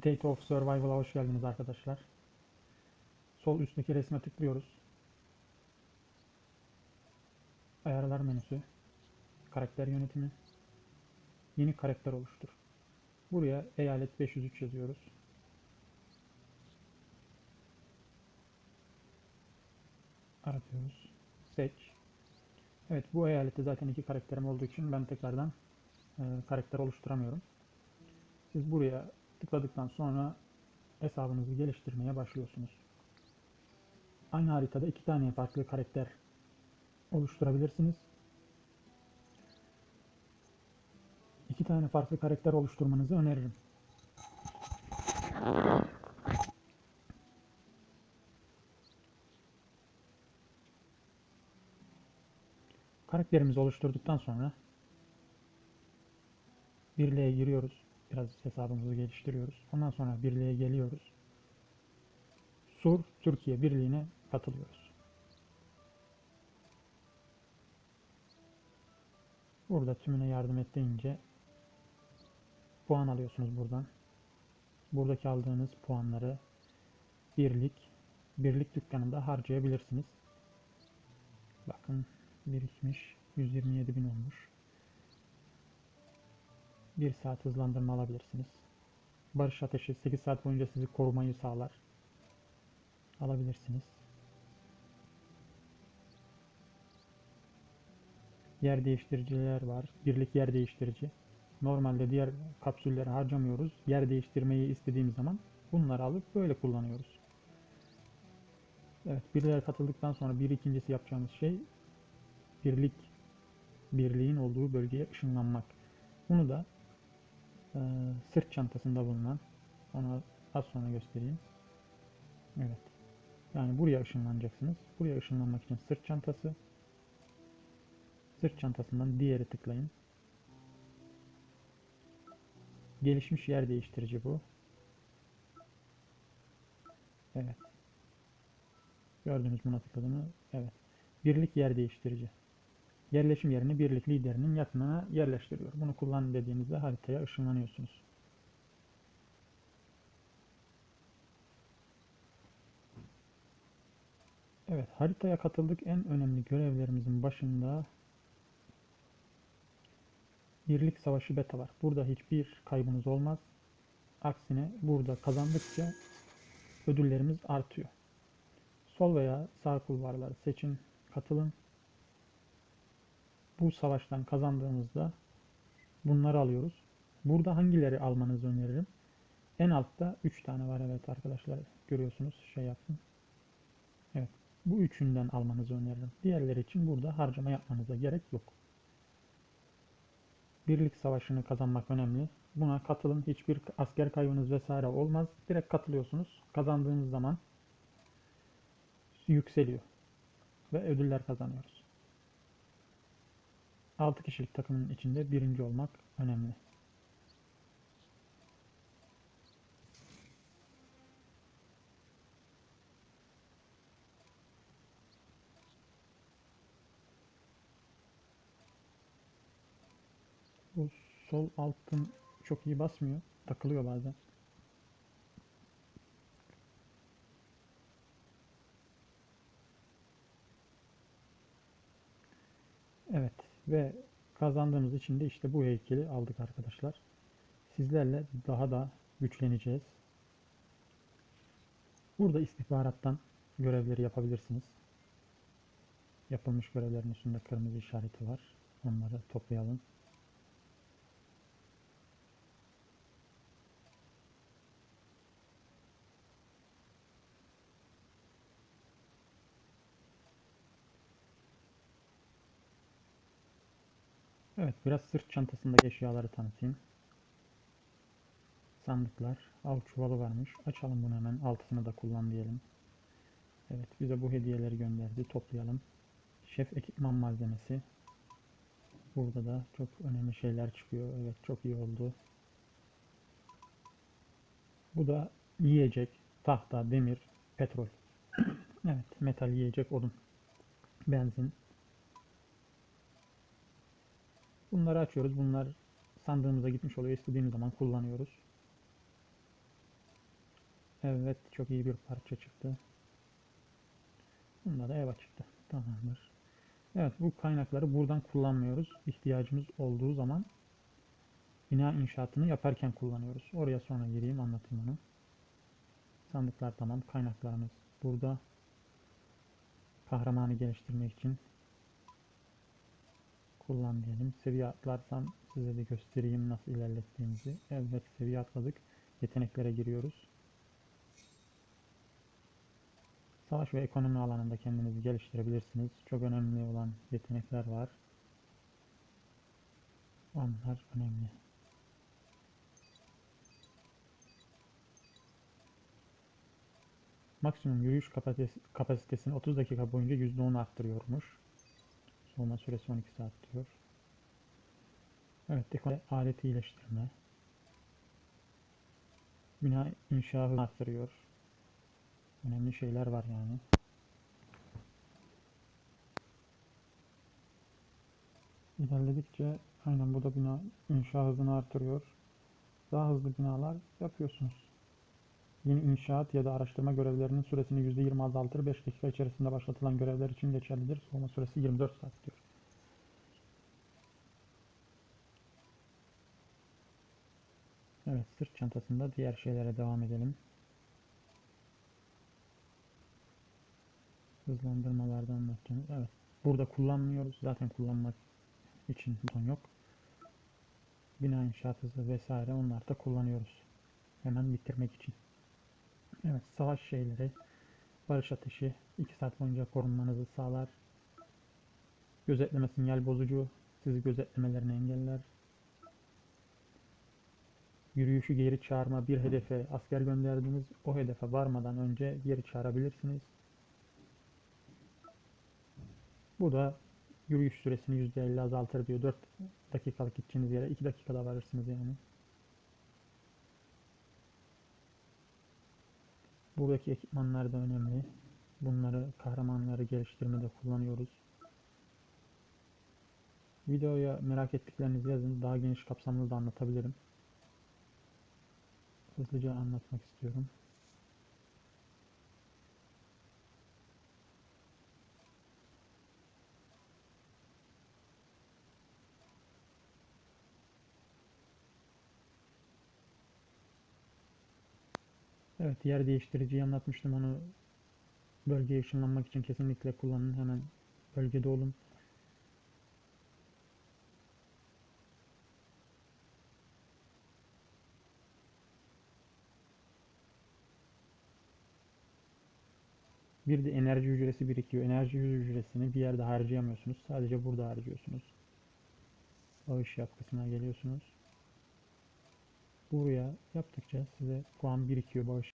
State of Survival'a hoş geldiniz arkadaşlar. Sol üstteki resme tıklıyoruz. Ayarlar menüsü. Karakter yönetimi. Yeni karakter oluştur. Buraya eyalet 503 yazıyoruz. Aratıyoruz. Seç. Evet bu eyalette zaten iki karakterim olduğu için ben tekrardan e, karakter oluşturamıyorum. Siz buraya tıkladıktan sonra hesabınızı geliştirmeye başlıyorsunuz. Aynı haritada iki tane farklı karakter oluşturabilirsiniz. İki tane farklı karakter oluşturmanızı öneririm. Karakterimizi oluşturduktan sonra birliğe giriyoruz. Biraz hesabımızı geliştiriyoruz. Ondan sonra birliğe geliyoruz. Sur Türkiye Birliği'ne katılıyoruz. Burada tümüne yardım et deyince puan alıyorsunuz buradan. Buradaki aldığınız puanları birlik birlik dükkanında harcayabilirsiniz. Bakın birikmiş 127 bin olmuş. 1 saat hızlandırma alabilirsiniz. Barış ateşi 8 saat boyunca sizi korumayı sağlar. Alabilirsiniz. Yer değiştiriciler var. Birlik yer değiştirici. Normalde diğer kapsülleri harcamıyoruz. Yer değiştirmeyi istediğimiz zaman bunları alıp böyle kullanıyoruz. Evet, birliğe katıldıktan sonra bir ikincisi yapacağımız şey birlik birliğin olduğu bölgeye ışınlanmak. Bunu da e, sırt çantasında bulunan onu az sonra göstereyim. Evet. Yani buraya ışınlanacaksınız. Buraya ışınlanmak için sırt çantası. Sırt çantasından diğeri tıklayın. Gelişmiş yer değiştirici bu. Evet. Gördünüz buna tıkladığımı. Evet. Birlik yer değiştirici. Yerleşim yerini birlik liderinin yakınına yerleştiriyor. Bunu kullan dediğinizde haritaya ışınlanıyorsunuz. Evet, haritaya katıldık. En önemli görevlerimizin başında Birlik Savaşı beta var. Burada hiçbir kaybınız olmaz. Aksine burada kazandıkça ödüllerimiz artıyor. Sol veya sağ kulvarları seçin, katılın. Bu savaştan kazandığımızda bunları alıyoruz. Burada hangileri almanızı öneririm? En altta 3 tane var evet arkadaşlar. Görüyorsunuz şey yapsın. Evet. Bu üçünden almanızı öneririm. Diğerleri için burada harcama yapmanıza gerek yok. Birlik savaşını kazanmak önemli. Buna katılın. Hiçbir asker kaybınız vesaire olmaz. Direkt katılıyorsunuz. Kazandığınız zaman yükseliyor. Ve ödüller kazanıyoruz. 6 kişilik takımın içinde birinci olmak önemli. Bu sol altın çok iyi basmıyor. Takılıyor bazen. Evet ve kazandığımız için de işte bu heykeli aldık arkadaşlar. Sizlerle daha da güçleneceğiz. Burada istihbarattan görevleri yapabilirsiniz. Yapılmış görevlerin üstünde kırmızı işareti var. Onları toplayalım. Evet, biraz sırt çantasındaki eşyaları tanıtayım. Sandıklar, av çuvalı varmış. Açalım bunu hemen. Altısını da kullan diyelim. Evet, bize bu hediyeleri gönderdi. Toplayalım. Şef ekipman malzemesi. Burada da çok önemli şeyler çıkıyor. Evet, çok iyi oldu. Bu da yiyecek, tahta, demir, petrol. evet, metal yiyecek, odun, benzin. Bunları açıyoruz. Bunlar sandığımıza gitmiş oluyor. İstediğimiz zaman kullanıyoruz. Evet çok iyi bir parça çıktı. Bunda da EVA çıktı. Tamamdır. Evet bu kaynakları buradan kullanmıyoruz. İhtiyacımız olduğu zaman bina inşaatını yaparken kullanıyoruz. Oraya sonra gireyim anlatayım onu. Sandıklar tamam. Kaynaklarımız burada. Kahramanı geliştirmek için kullan diyelim. Seviye atlarsam size de göstereyim nasıl ilerlettiğimizi. Evet seviye atladık. Yeteneklere giriyoruz. Savaş ve ekonomi alanında kendinizi geliştirebilirsiniz. Çok önemli olan yetenekler var. Onlar önemli. Maksimum yürüyüş kapasitesi- kapasitesini 30 dakika boyunca %10 arttırıyormuş. Soğuma süresi 12 saat diyor. Evet, dekore aleti iyileştirme. Bina inşa arttırıyor. Önemli şeyler var yani. İlerledikçe aynen bu da bina inşa hızını artırıyor. Daha hızlı binalar yapıyorsunuz. Yeni inşaat ya da araştırma görevlerinin süresini %20 azaltır. 5 dakika içerisinde başlatılan görevler için geçerlidir. Soğuma süresi 24 saat diyor. Evet, sırt çantasında diğer şeylere devam edelim. Hızlandırmalardan anlatacağım. Evet, burada kullanmıyoruz. Zaten kullanmak için buton yok. Bina inşaat hızı vesaire onlar da kullanıyoruz. Hemen bitirmek için. Evet, savaş şeyleri, barış ateşi 2 saat boyunca korunmanızı sağlar. Gözetleme sinyal bozucu, sizi gözetlemelerini engeller. Yürüyüşü geri çağırma, bir hedefe asker gönderdiniz, o hedefe varmadan önce geri çağırabilirsiniz. Bu da yürüyüş süresini %50 azaltır diyor. 4 dakikalık gideceğiniz yere 2 dakikada varırsınız yani. Buradaki ekipmanlar da önemli. Bunları kahramanları geliştirmede kullanıyoruz. Videoya merak ettiklerinizi yazın. Daha geniş kapsamlı da anlatabilirim. Hızlıca anlatmak istiyorum. Evet, yer değiştiriciyi anlatmıştım. Onu bölgeye ışınlanmak için kesinlikle kullanın. Hemen bölgede olun. Bir de enerji hücresi birikiyor. Enerji hücresini bir yerde harcayamıyorsunuz. Sadece burada harcıyorsunuz. Bağış yap kısmına geliyorsunuz. Buraya yaptıkça size puan birikiyor bağış